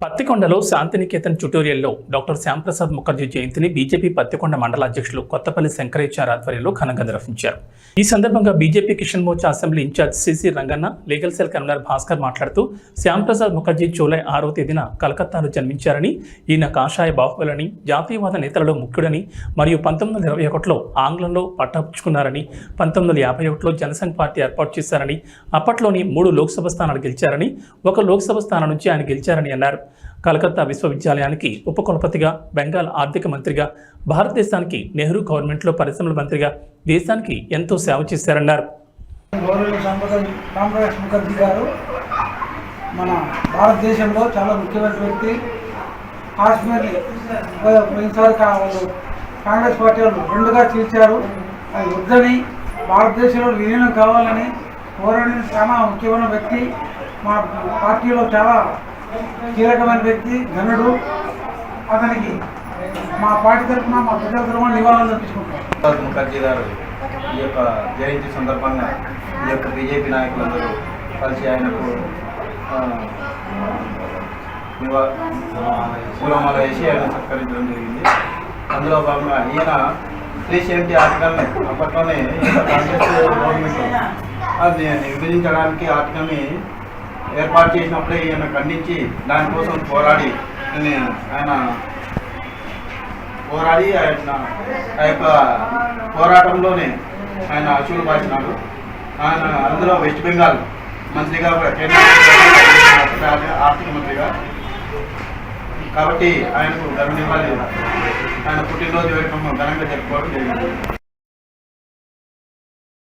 పత్తికొండలో శాంతినికేతన్ ట్యుటోరియల్లో డాక్టర్ శ్యాంప్రసాద్ ముఖర్జీ జయంతిని బీజేపీ పత్తికొండ మండల అధ్యక్షులు కొత్తపల్లి శంకరేచార్ ఆధ్వర్యంలో ఘనంగా నిర్వహించారు. ఈ సందర్భంగా BJP Kisan Morcha assembly incharge C C Ranganna legal cell convener Bhaskar మాట్లాడుతూ శ్యాంప్రసాద్ ముఖర్జీ జూలై ఆరో తేదీన కలకత్తాలో జన్మించారని ఈయన కాషాయ బాహుబలని జాతీయవాద నేతలలో ముఖ్యుడని మరియు పంతొమ్మిది వందల ఇరవై ఒకటిలో ఆంగ్లంలో పట్టపుచ్చుకున్నారని పంతొమ్మిది వందల యాభై ఒకటిలో జనసంఘ్ పార్టీ ఏర్పాటు చేశారని అప్పట్లోని మూడు లోక్సభ స్థానాలు గెలిచారని ఒక లోక్సభ స్థానం నుంచి ఆయన గెలిచారని అన్నారు. కలకత్తా విశ్వవిద్యాలయానికి ఉపకులపతిగా బెంగాల్ ఆర్థిక మంత్రిగా భారతదేశానికి నెహ్రూ గవర్నమెంట్లో పరిశ్రమల మంత్రిగా దేశానికి ఎంతో సేవ చేశారన్నారు. ముఖర్జీ గారు మన భారతదేశంలో చాలా ముఖ్యమైన వ్యక్తి. కాశ్మీర్ని పోయినసారి వాళ్ళు కాంగ్రెస్ పార్టీ వాళ్ళు రెండుగా చీల్చారు. అది వద్దని భారతదేశంలో విలీనం కావాలని పోరాడిన చాలా ముఖ్యమైన వ్యక్తి. మా పార్టీలో చాలా కీలకమైన వ్యక్తి ఘనుడు అతనికి మా పార్టీ తరఫున మా ప్రజల తరఫున నివాళులు అర్పించుకుంటాం ప్రసాద్ ముఖర్జీ గారు ఈ యొక్క జయంతి సందర్భంగా ఈ యొక్క బీజేపీ నాయకులందరూ కలిసి ఆయనకు పూలమాల వేసి ఆయన సత్కరించడం జరిగింది. అందులో భాగంగా ఈయన త్రీ సెవెంటీ ఆర్టికల్ని అప్పట్లోనే కాంగ్రెస్ గవర్నమెంట్ అది విభజించడానికి ఆర్టికల్ని ఏర్పాటు చేసినప్పుడే ఈయన ఖండించి దానికోసం పోరాడి ఆయన పోరాడి ఆయన ఆ యొక్క పోరాటంలోనే ఆయన అశువులు బాచినాడు ఆయన అందులో వెస్ట్ బెంగాల్ మంత్రిగా కూడా కేంద్ర ఆర్థిక మంత్రిగా. కాబట్టి ఆయనకు గర్వనివ్వాలి ఆయన పుట్టినరోజు వేడుకను ఘనంగా జరుపుకోవడం జరిగింది.